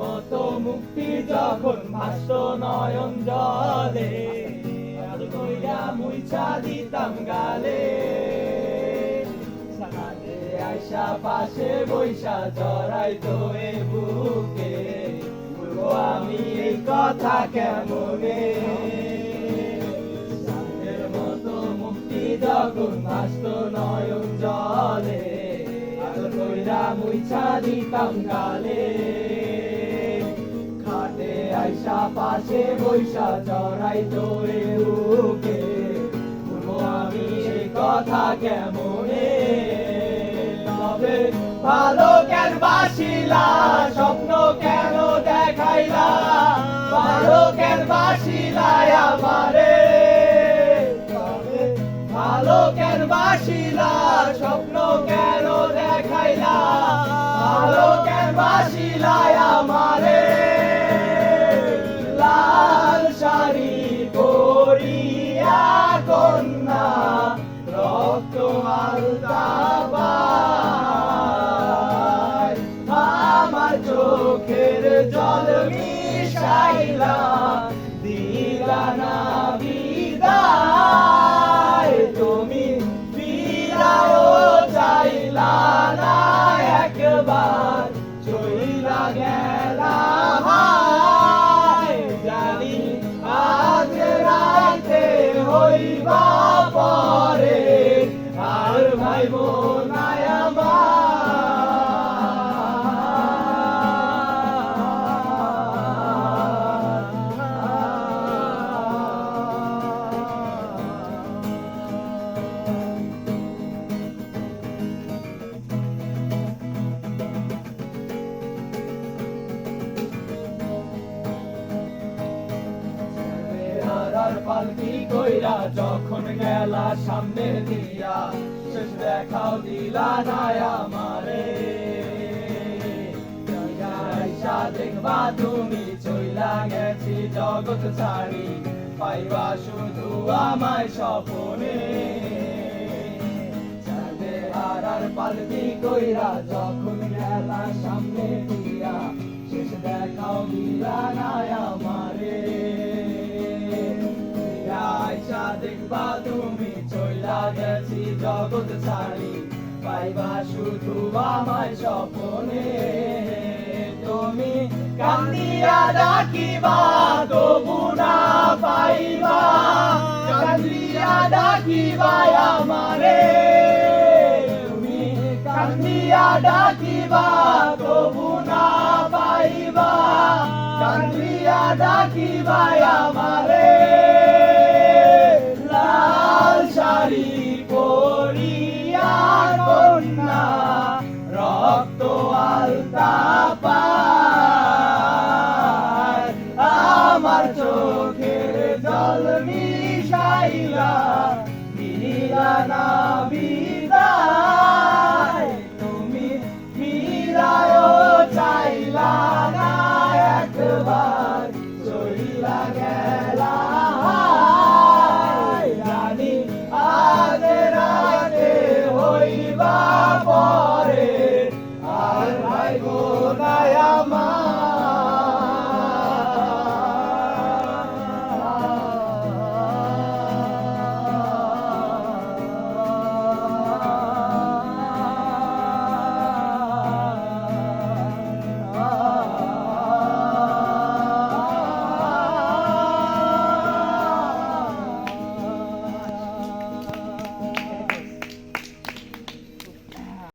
মতো মুক্তি যখন ভাসত নয়ন জলে, আর মুইছা দিতাম গালে। আইসা পাশে বৈশা জড়াই তোয়ে বুকে আমি এই কথা কেমনে? মতো মুক্তি যখন ভাসত নয়ন জলে আদর কইরা মুইছা দিতাম গালে। পাশে বৈশা জড়াই তোরে বলব, আমি কথা কেমনে তবে ভালো কেন বাসিলা, স্বপ্ন কেন দেখাইলা? ভালো কেন বাসিলা আমারে? ভালো কেন বাসিলা, স্বপ্ন কেন দেখাইলা? ভালো কেন বাসিলা আমারে? আলতা পায়। আর পালকি কইরা যখন গেলা সামনে দিয়া, শেষ দেখাও দিলা না আমারে। দেখবা তুমি চইলা গেছি জগৎ ছাড়ি, পাইবা শুধু আমায় চাঁদে হারার পালকি কইরা যখন গেলা সামনে দিয়া, শেষ দেখাও দিলা দেখবা তুমি চইলা গেছি জগৎ ছাড়ি, পাইবা শুধু আমায় স্বপনে। তুমি কান্দিয়া ডাকিবা, তবু না পাইবা। কান্দিয়া ডাকিবা আমারে। তুমি কান্দিয়া ডাকিবা, তবু না পাইবা। কান্দিয়া ডাকিবা আমারে। পরিয়া কন্যা রক্ত আলতা goodbye.